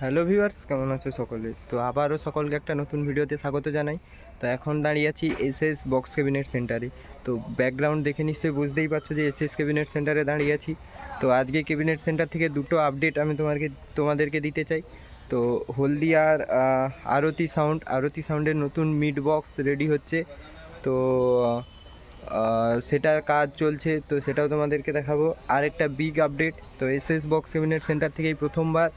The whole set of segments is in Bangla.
হ্যালো ভিউয়ার্স, কেমন আছো সকলে? তো আবারও সকলকে একটা নতুন ভিডিওতে স্বাগত জানাই। তো এখন দাঁড়িয়ে আছি এস এস বক্স ক্যাবিনেট সেন্টারে। তো ব্যাকগ্রাউন্ড দেখে নিশ্চয়ই বুঝতেই পারছ যে এস এস ক্যাবিনেট সেন্টারে দাঁড়িয়ে আছি। তো আজকে ক্যাবিনেট সেন্টার থেকে দুটো আপডেট আমি তোমাকে, তোমাদেরকে দিতে চাই। তো হলদিয়ার আরতি সাউন্ড আরতি সাউন্ডের নতুন মিড বক্স রেডি হচ্ছে। তো সেটার কাজ চলছে, তো সেটাও তোমাদেরকে দেখাবো। আর একটা বিগ আপডেট তো S S box cabinet centre থেকেই প্রথমবার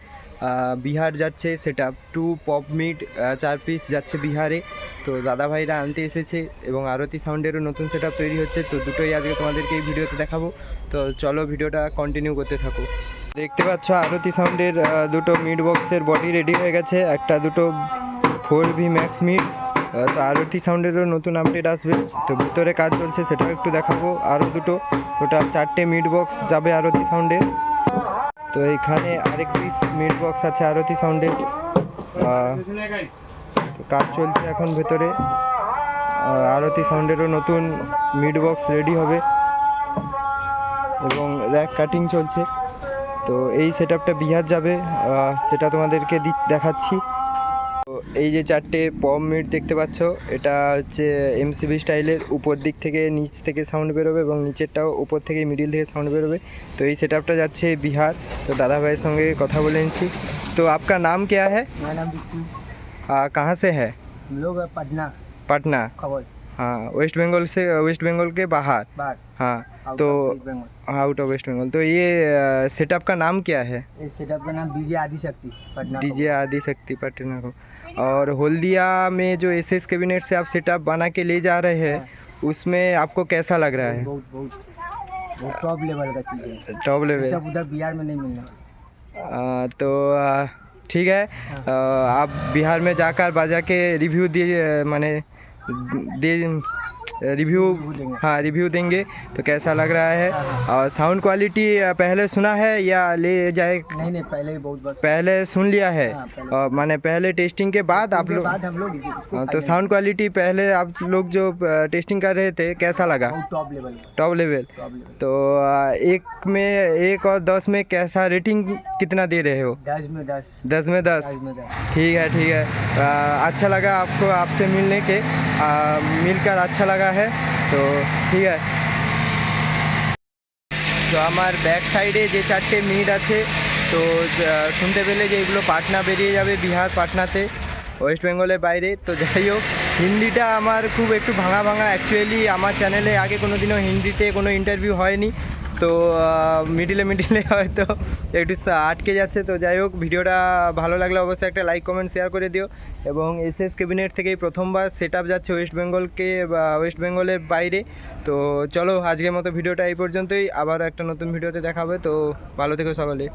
বিহার যাচ্ছে, সেটা টু পপ মিট চার পিস যাচ্ছে বিহারে। তো দাদা ভাইরা আনতে এসেছে এবং আরতি সাউন্ডেরও নতুন সেট তৈরি হচ্ছে। তো দুটোই আজকে তোমাদেরকে এই ভিডিওতে দেখাবো। তো চলো ভিডিওটা কন্টিনিউ করতে থাকো। দেখতে পাচ্ছ আরতি সাউন্ডের দুটো মিড বক্সের বডি রেডি হয়ে গেছে। একটা দুটো ফোর ভি ম্যাক্স মিড তো আরতি সাউন্ডেরও নতুন আপডেট আসবে। তো ভিতরে কাজ চলছে, সেটাও একটু দেখাবো। আরও দুটো, ওটা চারটে মিড বক্স যাবে আরতি সাউন্ডের। তো এখানে আরেক পিস মিড বক্স আছে আরতি সাউন্ডের কাজ চলছে এখন ভেতরে। আরতি সাউন্ডেরও নতুন মিড বক্স রেডি হবে। এবং র্যাক কাটিং চলছে। তো এই সেট আপটা বিহার যাবে। সেটা তোমাদেরকে দেখাচ্ছি। এই যে চারটে পম মিট দেখতে পাচ্ছ এটা হচ্ছে এমসিবি স্টাইলের উপর দিক থেকে নিচ থেকে সাউন্ড বেরোবে এবং নিচেরটাও উপর থেকে মিডিল থেকে সাউন্ড বেরোবে তো এই সেট আপটা যাচ্ছে বিহার তো দাদা ভাইয়ের সঙ্গে কথা বলে নিচ্ছি তো आपका नाम क्या है मेरा नाम बिट्टू आ, कहाँ से है हम लोग है पटना पटना खबर हाँ वेस्ट बंगाल से वेस्ट बंगाल के बाहर। हाँ तो आउट ऑफ़ वेस्ट बंगाल तो ये सेटअप का नाम क्या है? सेटअप का नाम डीजे आदि शक्ति पटना डीजे आदि शक्ति पटना को और हल्दिया में जो एस एस कैबिनेट से आप सेटअप बना के ले जा रहे हैं उसमें आपको कैसा लग रहा है? बहुत बहुत टॉप लेवल का चीज़ है। टॉप लेवल सब उधर बिहार में नहीं मिलना। आ, तो ठीक है। आ, आप बिहार में जाकर बाजा के रिव्यू दिए माने दे रिव्यू हाँ रिव्यू देंगे तो कैसा लग रहा है? हाँ, और साउंड क्वालिटी पहले सुना है या ले जाए? नहीं नहीं पहले ही बहुत बस पहले सुन लिया है। हाँ, और माने पहले टेस्टिंग के बाद आप लोग हम लोग हाँ, तो साउंड क्वालिटी पहले आप लोग जो टेस्टिंग कर रहे थे कैसा लगा? टॉप लेवल टॉप लेवल तो एक में एक और दस में कैसा रेटिंग कितना दे रहे हो? दस में दस। दस में दस। ठीक है ठीक है। अच्छा लगा आपको आपसे मिलने के। मिलकर अच्छा लगा है तो ঠিক আছে তো আমার ব্যাক সাইডে যে চারটে মিড আছে তো আহ, শুনতে পেলে যে এগুলো পাটনা বেরিয়ে যাবে বিহার পাটনাতে ওয়েস্ট বেঙ্গলের বাইরে তো যাই হোক হিন্দিটা আমার খুব একটু ভাঙা ভাঙা অ্যাকচুয়ালি আমার চ্যানেলে আগে কোনো দিনও হিন্দিতে কোনো ইন্টারভিউ হয়নি তো মিডিলে মিডিলে হয়তো একটু আটকে যাচ্ছে। তো যাই হোক, ভিডিওটা ভালো লাগলে অবশ্যই একটা লাইক কমেন্ট শেয়ার করে দিও। এবং এস এস ক্যাবিনেট থেকেই প্রথমবার সেট আপ যাচ্ছে ওয়েস্ট বেঙ্গলকে বা ওয়েস্ট বেঙ্গলের বাইরে। তো চলো, আজকের মতো ভিডিওটা এই পর্যন্তই। আবার একটা নতুন ভিডিওতে দেখাবে। তো ভালো থেকো সকলে।